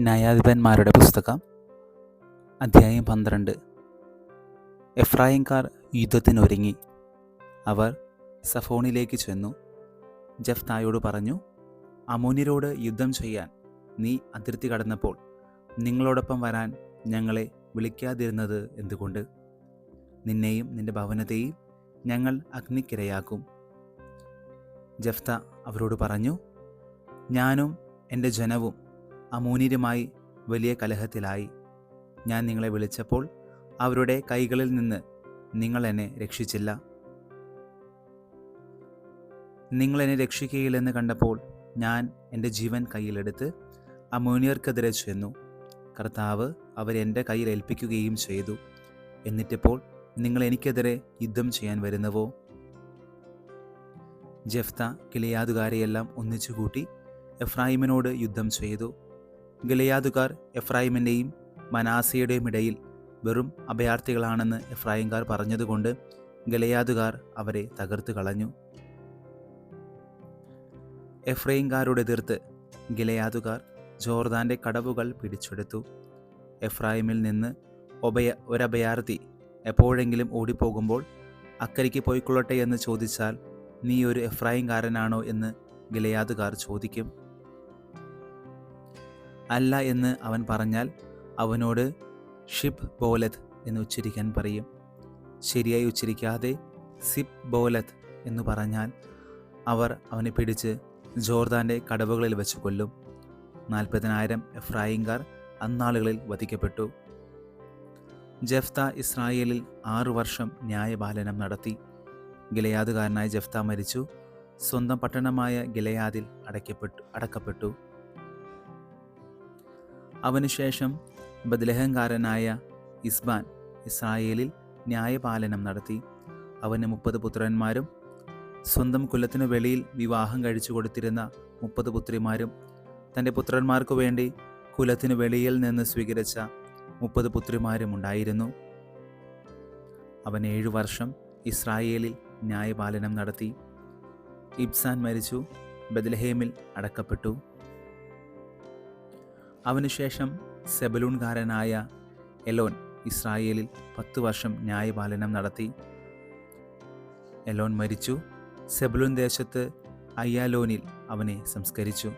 ന്യായാധിപന്മാരുടെ പുസ്തകം അധ്യായം പന്ത്രണ്ട്. എഫ്രായിംകാർ യുദ്ധത്തിനൊരുങ്ങി. അവർ സഫോണിലേക്ക് ചെന്നു. ജഫ്തായോട് പറഞ്ഞു അമോനിരോട് യുദ്ധം ചെയ്യാൻ നീ അതിർത്തി കടന്നപ്പോൾ നിങ്ങളോടൊപ്പം വരാൻ ഞങ്ങളെ വിളിക്കാതിരുന്നത് എന്തുകൊണ്ട്? നിന്നെയും നിന്റെ ഭവനത്തെയും ഞങ്ങൾ അഗ്നിക്കിരയാക്കും. ജഫ്ത അവരോട് പറഞ്ഞു ഞാനും എന്റെ ജനവും അമൂന്യരുമായി വലിയ കലഹത്തിലായി. ഞാൻ നിങ്ങളെ വിളിച്ചപ്പോൾ അവരുടെ കൈകളിൽ നിന്ന് നിങ്ങൾ എന്നെ രക്ഷിച്ചില്ല. നിങ്ങൾ എന്നെ രക്ഷിക്കുകയില്ലെന്ന് കണ്ടപ്പോൾ ഞാൻ എന്റെ ജീവൻ കയ്യിലെടുത്ത് അമോനിയർക്കെതിരെ ചെന്നു. കർത്താവ് അവരെന്റെ കയ്യിൽ ഏൽപ്പിക്കുകയും ചെയ്തു. എന്നിട്ടിപ്പോൾ നിങ്ങൾ എനിക്കെതിരെ യുദ്ധം ചെയ്യാൻ വരുന്നവോ? ജഫ്ത കിളിയാതുകാരെയെല്ലാം ഒന്നിച്ചുകൂട്ടി എഫ്രാഹിമിനോട് യുദ്ധം ചെയ്തു. ഗിലയാദുകാർ എഫ്രായിമിന്റെയും മനാസിയുടെയും ഇടയിൽ വെറും അഭയാർത്ഥികളാണെന്ന് എഫ്രായിംകാർ പറഞ്ഞതുകൊണ്ട് ഗലയാദുകാർ അവരെ തകർത്തു കളഞ്ഞു. എഫ്രൈംകാരുടെ എതിർത്ത് ഗിലയാദുകാർ ജോർദാന്റെ കടവുകൾ പിടിച്ചെടുത്തു. എഫ്രായിമിൽ നിന്ന് ഒബയ ഒരഭയാർത്ഥി എപ്പോഴെങ്കിലും ഓടിപ്പോകുമ്പോൾ അക്കരയ്ക്ക് പോയിക്കൊള്ളട്ടെ എന്ന് ചോദിച്ചാൽ നീ ഒരു എഫ്രായിംകാരനാണോ? എന്ന് ഗിലയാദുകാർ ചോദിക്കും. അല്ല എന്ന് അവൻ പറഞ്ഞാൽ അവനോട് ഷിബ് ബോലത്ത് എന്ന് ഉച്ചരിക്കാൻ പറയും. ശരിയായി ഉച്ചരിക്കാതെ സിബ് ബോലത്ത് എന്ന് പറഞ്ഞാൽ അവർ അവനെ പിടിച്ച് ജോർദാന്റെ കടവുകളിൽ വെച്ച് കൊല്ലും. നാൽപ്പതിനായിരം എഫ്രായിങ്കാർ അന്നാളുകളിൽ വധിക്കപ്പെട്ടു. ജഫ്ത ഇസ്രായേലിൽ ആറു വർഷം ന്യായപാലനം നടത്തി. ഗിലയാദുകാരനായ ജഫ്ത മരിച്ചു. സ്വന്തം പട്ടണമായ ഗിലയാദിൽ അടയ്ക്കപ്പെട്ടു അടക്കപ്പെട്ടു. അവനുശേഷം ബദ്ലഹങ്കാരനായ ഇസ്ബാൻ ഇസ്രായേലിൽ ന്യായപാലനം നടത്തി. അവന് മുപ്പത് പുത്രന്മാരും സ്വന്തം കുലത്തിനു വെളിയിൽ വിവാഹം കഴിച്ചു കൊടുത്തിരുന്ന മുപ്പത് പുത്രിമാരും തന്റെ പുത്രന്മാർക്കു വേണ്ടി കുലത്തിനു വെളിയിൽ നിന്ന് സ്വീകരിച്ച മുപ്പത് പുത്രിമാരും ഉണ്ടായിരുന്നു. അവൻ ഏഴു വർഷം ഇസ്രായേലിൽ ന്യായപാലനം നടത്തി. ഇബ്സാൻ മരിച്ചു ബദ്ലഹേമിൽ അടക്കപ്പെട്ടു. അവനുശേഷം സെബലൂൺകാരനായ എലോൻ ഇസ്രായേലിൽ പത്ത് വർഷം ന്യായപാലനം നടത്തി. എലോൻ മരിച്ചു. സെബലൂൻ ദേശത്ത് അയ്യാലോനിൽ അവനെ സംസ്കരിച്ചു.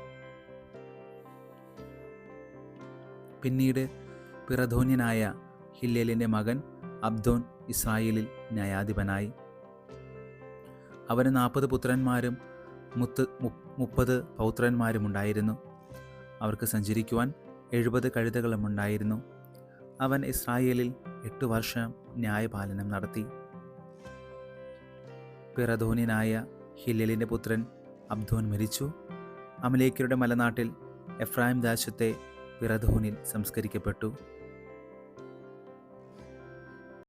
പിന്നീട് പിറധോന്യനായ ഹില്ലേലിന്റെ മകൻ അബ്ദോൻ ഇസ്രായേലിൽ ന്യായാധിപനായി. അവന് നാൽപ്പത് പുത്രന്മാരും മുത്ത് മുപ്പത് പൗത്രന്മാരും ഉണ്ടായിരുന്നു. അവർക്ക് സഞ്ചരിക്കുവാൻ എഴുപത് കഴുതകളും ഉണ്ടായിരുന്നു അവൻ ഇസ്രായേലിൽ എട്ട് വർഷം ന്യായപാലനം നടത്തി. പിറധോനിയനായ ഹില്ലലിന്റെ പുത്രൻ അബ്ദോൻ മരിച്ചു. അമലേക്കരുടെ മലനാട്ടിൽ എഫ്രാഹിം ദാശത്തെ പിറധോനിൽ സംസ്കരിക്കപ്പെട്ടു.